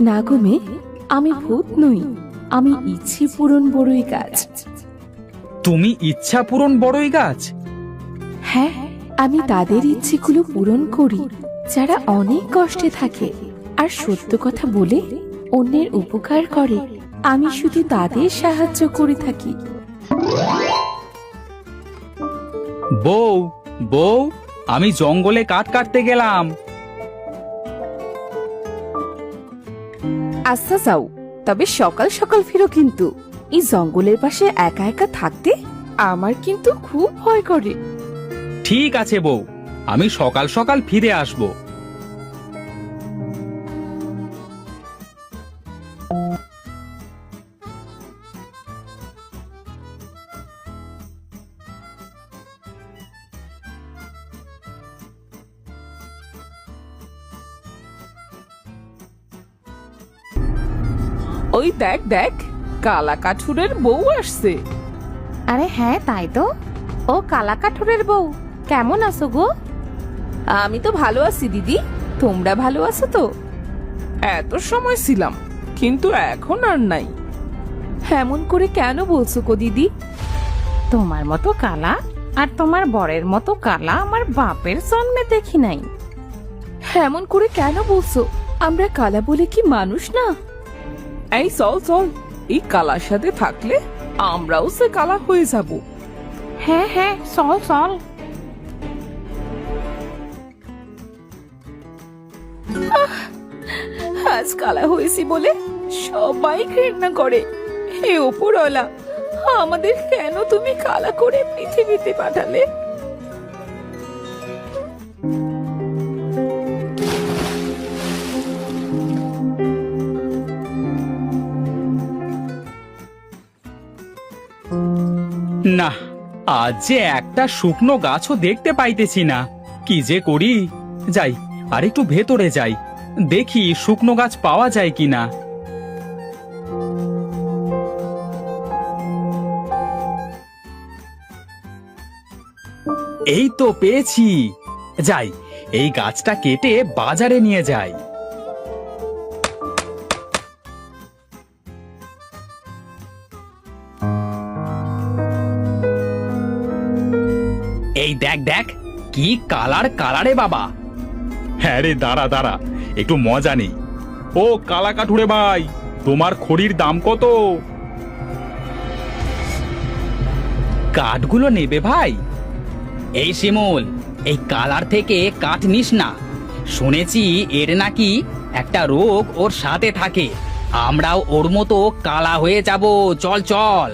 না গো মেয়ে আমি ভূত নই আমি ইচ্ছে পূরণ বড়ই গাছ। তুমি ইচ্ছা পূরণ বড়ই গাছ? হ্যাঁ আমি তাদের ইচ্ছেগুলো পূরণ করি যারা অনেক কষ্টে থাকে আর সত্য কথা বলে অন্যের উপকার করে আমি শুধু তাদের সাহায্য করে থাকি। বউ বউ আমি জঙ্গলে কাঠ কাটতে গেলাম। আচ্ছা যাও তবে সকাল সকাল ফিরো কিন্তু। এই জঙ্গলের পাশে একা একা থাকতে আমার কিন্তু খুব ভয় করে। ঠিক আছে বউ, আমি সকাল সকাল ফিরে আসব। ওই দেখ দেখ কালা কাঠুরের বউ আসছে। আরে হ্যাঁ তাই তো। ও কালা কাঠুরের বউ কেমন আছো গো? আমি তো ভালো আছি দিদি। তোমরা ভালো আছো তো? এত সময় ছিলাম কিন্তু এখন আর নাই। এমন করে কেন বলছো গো দিদি? তোমার মতো কালা আর তোমার বরের মতো কালা আমার বাপের জন্মে দেখি নাই। এমন করে কেন বলছো? আমরা কালা বলে কি মানুষ না? এই চল চল। এই কালার সাথে থাকলে আমরাও সে কালা হয়ে যাব। হ্যাঁ হ্যাঁ চল চল। আজ কালা হয়েছি বলে সবাই ঘৃণা করে। হে ওপরওয়ালা আমাদের কেন তুমি কালা করে পৃথিবীতে পাঠালে? আজ যে একটা শুকনো গাছও দেখতে পাইতেছি না। কি যে করি? যাই, আর একটু ভেতরে যাই। দেখি শুকনো গাছ পাওয়া যায় কিনা। এই তো পেয়েছি। যাই, এই গাছটা কেটে বাজারে নিয়ে যাই। এই দেখ দেখ কি কালার কালারে বাবা। হ্যাঁ রে দাঁড়া দাঁড়া একটু মজা নেই। ও কালা কাঠুরে ভাই তোমার খড়ির দাম কত? কাঠগুলো নেবে ভাই? এই শিমুল এই কালার থেকে কাঠ নিস না। শুনেছি এর নাকি একটা রোগ ওর সাথে থাকে। আমরাও ওর মতো কালা হয়ে যাব। চল চল।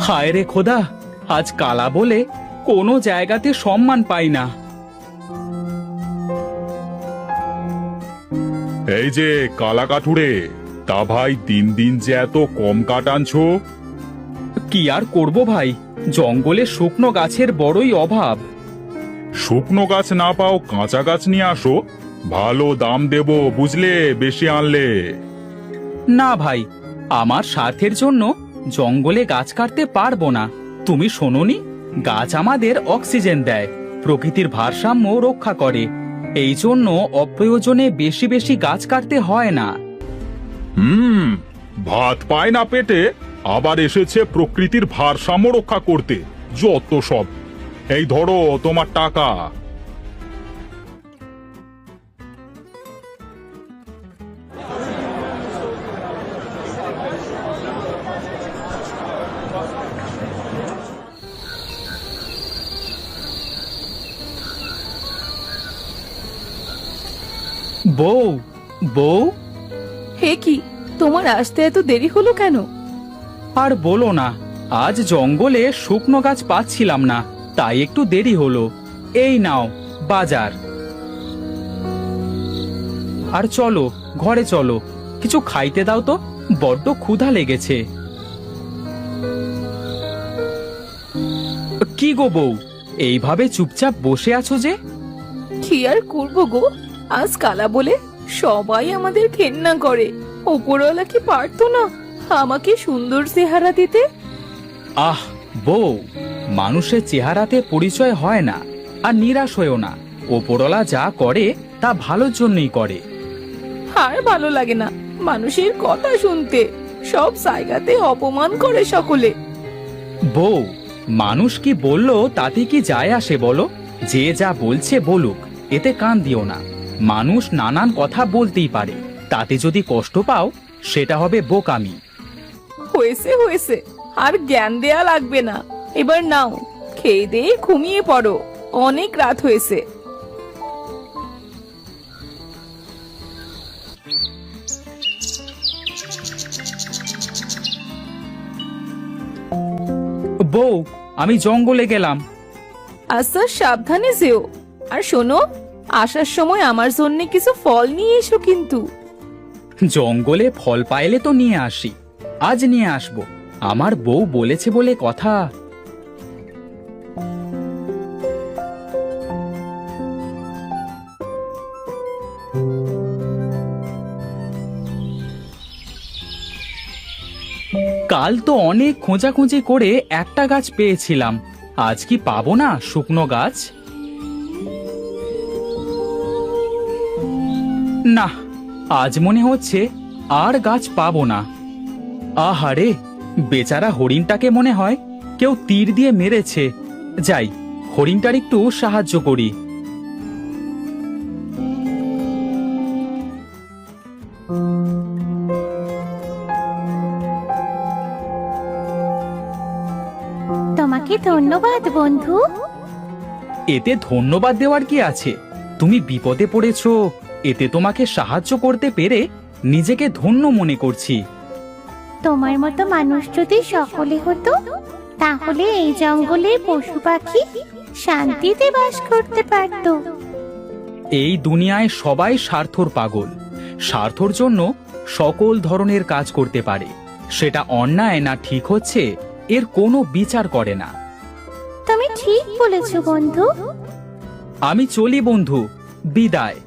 হায় রে খোদা আজ কালা বলে কোনো জায়গাতে সম্মান পাই না। এই যে কালা কাঠুরে তা ভাই দিন দিন যে এত কম কাঠ আনছো? কি আর করব ভাই জঙ্গলে শুকনো গাছের বড়ই অভাব। শুকনো গাছ না পাও কাঁচা গাছ নিয়ে আসো ভালো দাম দেব বুঝলে বেশি আনলে। না ভাই আমার স্বার্থের জন্য জঙ্গলে গাছ কাটতে পারব না। তুমি শোনোনি, গাছ আমাদের অক্সিজেন দেয়, প্রকৃতির ভারসাম্য রক্ষা করে। এই জন্য অপ্রয়োজনে বেশি বেশি গাছ কাটতে হয় না। হুম, ভাত পায় না পেটে, আবার এসেছে প্রকৃতির ভারসাম্য রক্ষা করতে। যত সব। এই ধরো তোমার টাকা। বউ? বউ? হে কি তোমার আসতে এত দেরি হলো কেন? আর বলো না আজ জঙ্গলে শুকনো গাছ পাচ্ছিলাম না তাই একটু দেরি হলো। এই নাও বাজার। আর চলো ঘরে চলো কিছু খাইতে দাও তো বড্ড ক্ষুধা লেগেছে। কি গো বউ এইভাবে চুপচাপ বসে আছো যে? কি আর করব গো? আজ কালা বলে সবাই আমাদের ঘেন্না করে। ওপরওয়ালা কি পারতো না আমাকে সুন্দর চেহারা দিতে? আহ বউ মানুষের চেহারাতে পরিচয় হয় না আর নিরাশ হয়েও না। ওপরওয়ালা যা করে তা তা ভালোর জন্যই করে। আর ভালো লাগে না মানুষের কথা শুনতে। সব জায়গাতে অপমান করে সকলে। বউ মানুষ কি বলল তাতে কি যায় আসে বলো? যে যা বলছে বলুক এতে কান দিও না। মানুষ নানান কথা বলতেই পারে। তাতে যদি কষ্ট পাও সেটা হবে বোকামি। হয়েছে হয়েছে। আর জ্ঞান দেয়া লাগবে না। এবার নাও খেয়ে দিয়ে ঘুমিয়ে পড়ো। অনেক রাত হয়েছে। বউ আমি জঙ্গলে গেলাম। আচ্ছা সাবধানে যেও। আর শোনো আসার সময় আমার জন্য কিছু ফল নিয়ে এসো কিন্তু। জঙ্গলে ফল পাইলে তো নিয়ে আসি। আজ নিয়ে আসব। আমার বউ বলেছে বলে কথা। কাল তো অনেক খোঁজাখুঁজি করে একটা গাছ পেয়েছিলাম। আজ কি পাবো না শুকনো গাছ? না আজ মনে হচ্ছে আর গাছ পাবো না। আহারে বেচারা হরিণটাকে মনে হয় কেউ তীর দিয়ে মেরেছে। যাই হরিণটার একটু সাহায্য করি। তোমাকে ধন্যবাদ বন্ধু। এতে ধন্যবাদ দেওয়ার কি আছে? তুমি বিপদে পড়েছো। এতে তোমাকে সাহায্য করতে পেরে নিজেকে ধন্য মনে করছি। তোমার মতো মানুষ যদি সকলে হতো তাহলে এই জঙ্গলে পশু পাখি শান্তিতে বাস করতে পারতো। এই দুনিয়ায় সবাই স্বার্থর পাগল। স্বার্থর জন্য সকল ধরনের কাজ করতে পারে। সেটা অন্যায় না ঠিক হচ্ছে এর কোনো বিচার করে না। তুমি ঠিক বলেছ বন্ধু। আমি চলি বন্ধু। বিদায়।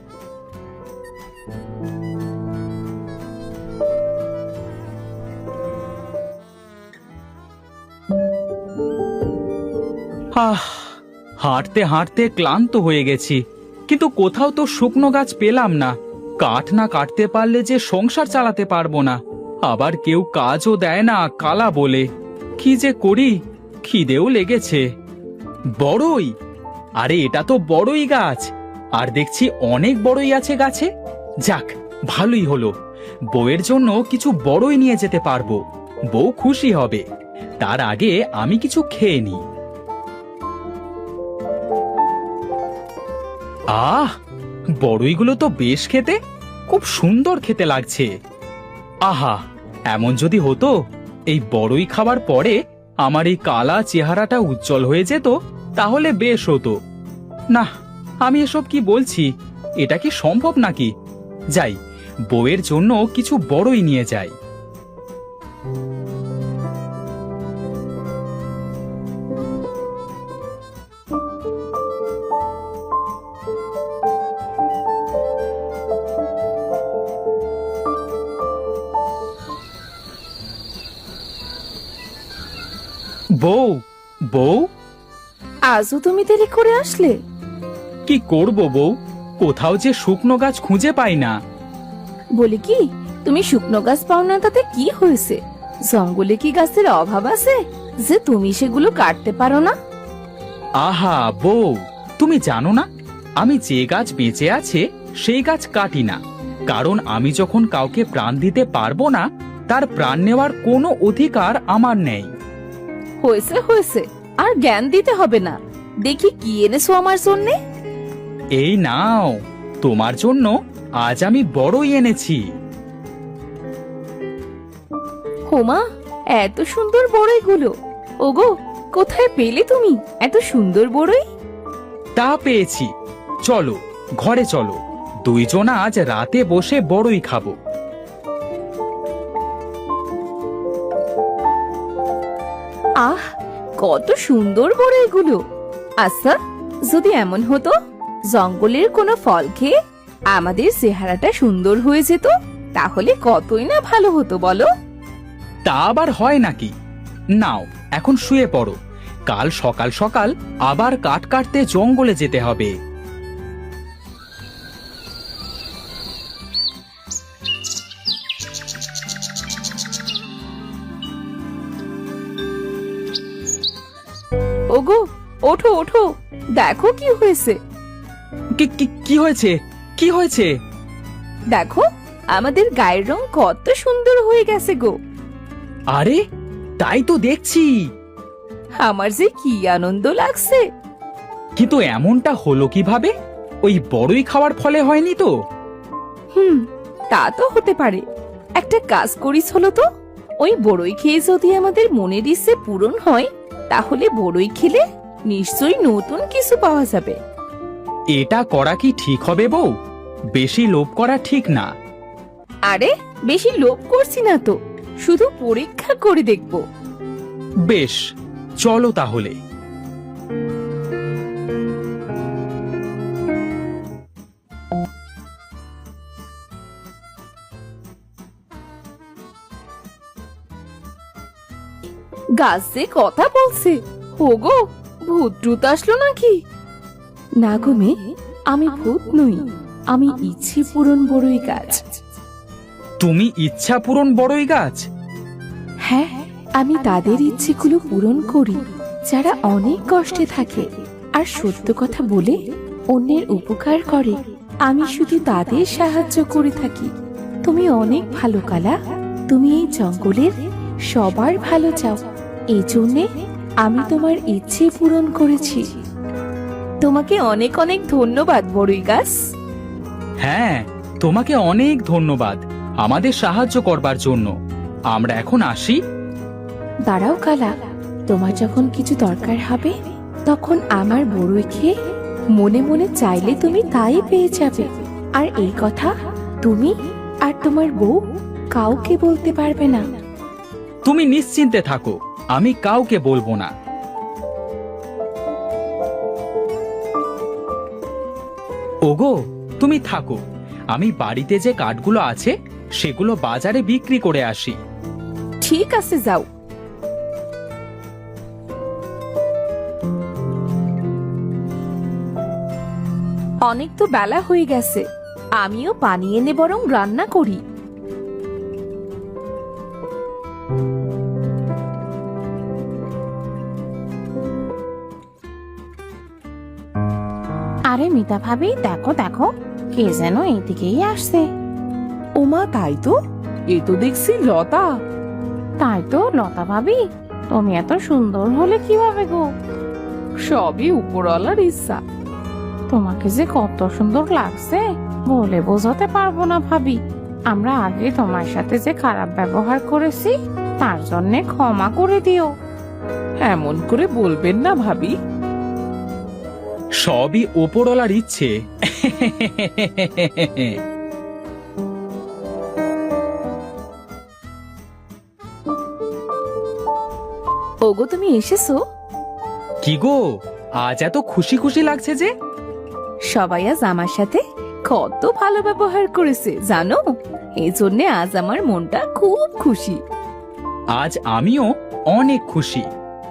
আহ, হাঁটতে হাঁটতে ক্লান্ত হয়ে গেছি। কিন্তু কোথাও তো শুকনো গাছ পেলাম না। কাঠ না কাটতে পারলে যে সংসার চালাতে পারব না। আবার কেউ কাজও দেয় না কালা বলে। কি যে করি, খিদেও লেগেছে। বড়ই? আরে, এটা তো বড়ই গাছ। আর দেখছি অনেক বড়ই আছে গাছে। যাক, ভালোই হলো। বউয়ের জন্য কিছু বড়ই নিয়ে যেতে পারব। বউ খুশি হবে। তার আগে আমি কিছু খেয়ে নিই। আহ, বড়ইগুলো তো বেশ খেতে। খুব সুন্দর খেতে লাগছে। আহা, এমন যদি হতো, এই বড়ই খাবার পরে আমার এই কালা চেহারাটা উজ্জ্বল হয়ে যেত, তাহলে বেশ হতো। না, আমি এসব কি বলছি? এটা কি সম্ভব নাকি? যাই, বউয়ের জন্য কিছু বড়ই নিয়ে যাই। বউ? বউ? আজও তুমি দেরি করে আসলে? কি করব বউ? কোথাও যে শুকনো গাছ খুঁজে পাই না। বলি কি তুমি শুকনো গাছ পাও না তাতে কি হয়েছে? জঙ্গলে কি গাছের অভাব আছে যে তুমি সেগুলো কাটতে পারো না? আহা বউ তুমি জানো না আমি যে গাছ বেঁচে আছে সেই গাছ কাটি না। কারণ আমি যখন কাউকে প্রাণ দিতে পারব না তার প্রাণ নেওয়ার কোনো অধিকার আমার নেই। হয়েছে হয়েছে। আর জ্ঞান দিতে হবে না। দেখি কি এনেছো আমার জন্যে? এই নাও তোমার জন্য আজ আমি বড়ই এনেছি। হোমা এত সুন্দর বড়ইগুলো। ওগো কোথায় পেলে তুমি? এত সুন্দর বড়ই? তা পেয়েছি। চলো ঘরে চলো। দুইজন আজ রাতে বসে বড়ই খাব। আহ, কত সুন্দর বড় এগুলো। আচ্ছা যদি এমন হতো, জঙ্গলের কোনো ফল খেয়ে আমাদের চেহারাটা সুন্দর হয়ে যেত, তাহলে কতই না ভালো হতো বলো? তা আবার হয় নাকি? নাও, এখন শুয়ে পড়ো। কাল সকাল সকাল আবার কাঠ কাটতে জঙ্গলে যেতে হবে। ওঠো ওঠো। দেখো কি হয়েছে। কি কি- কি হয়েছে? কি হয়েছে? দেখো আমাদের গায়ের রং কত সুন্দর হয়ে গেছে গো। আরে তাই তো দেখছি। আমার যে কি আনন্দ লাগছে। কিন্তু এমনটা হলো কীভাবে? ওই বড়ই খাওয়ার ফলে হয়নি তো? হুম তা তো হতে পারে। একটা কাজ করিস হলো তো। ওই বড়ই খেয়ে যদি আমাদের মনের ইচ্ছে পূরণ হয় তাহলে বড়ই খেলে নিশ্চয়ই নতুন কিছু পাওয়া যাবে। এটা করা কি ঠিক হবে বউ? বেশি লোভ করা ঠিক না। আরে বেশি লোভ করছি না তো। শুধু পরীক্ষা করে দেখব। বেশ চলো তাহলে। গাছ যে কথা বলছে ওগো! ভূত টুত আসলো নাকি? না গো মেয়ে আমি ভূত নই আমি ইচ্ছে পূরণ বড়ই গাছ। তুমি ইচ্ছা পূরণ বড়ই গাছ? হ্যাঁ আমি তাদের ইচ্ছেগুলো পূরণ করি যারা অনেক কষ্টে থাকে আর সত্য কথা বলে অন্যের উপকার করে। আমি শুধু তাদের সাহায্য করে থাকি। তুমি অনেক ভালো কালা। তুমি এই জঙ্গলের সবার ভালো চাও। এই জন্যে আমি তোমার ইচ্ছে পূরণ করেছি। তোমাকে অনেক অনেক ধন্যবাদ বড়ই গাছ হ্যাঁ তোমাকে অনেক ধন্যবাদ আমাদের সাহায্য করবার জন্য। আমরা এখন আসি। দাঁড়াও কালা তোমার যখন কিছু দরকার হবে তখন আমার বড়ই খেয়ে মনে মনে চাইলে তুমি তাই পেয়ে যাবে। আর এই কথা তুমি আর তোমার বউ কাউকে বলতে পারবে না। তুমি নিশ্চিন্তে থাকো। আমি কাউকে বলব না। ওগো, তুমি থাকো। আমি বাড়িতে যে কাঠগুলো আছে, সেগুলো বাজারে বিক্রি করে আসি। ঠিক আছে, যাও। অনেক তো বেলা হয়ে গেছে। আমিও পানি এনে বরং রান্না করি। মিতা ভাবি দেখো দেখো কে যেন এইদিকেই আসছে। ওমা তাই তো? এ তো দেখছি লতা। তাই তো লতা ভাবি তুমি এত সুন্দর হলে কীভাবে গো? সবই উপরওয়ালার ইচ্ছা। তোমাকে যে কত সুন্দর লাগছে বলে বোঝাতে পারব না ভাবি। আমরা আগে তোমার সাথে যে খারাপ ব্যবহার করেছি তার জন্য ক্ষমা করে দিও। এমন করে বলবেন না ভাবি। সবই ওপরওয়ালার ইচ্ছে। ওগো তুমি এসেছ? কি গো? আজ এত খুশি খুশি লাগছে যে? সবাই আজ আমার সাথে কত ভালো ব্যবহার করেছে জানো? এই জন্যে আজ আমার মনটা খুব খুশি। আজ আমিও অনেক খুশি।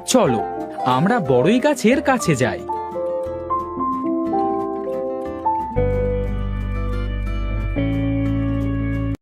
চলো আমরা বড়ই গাছের কাছে যাই।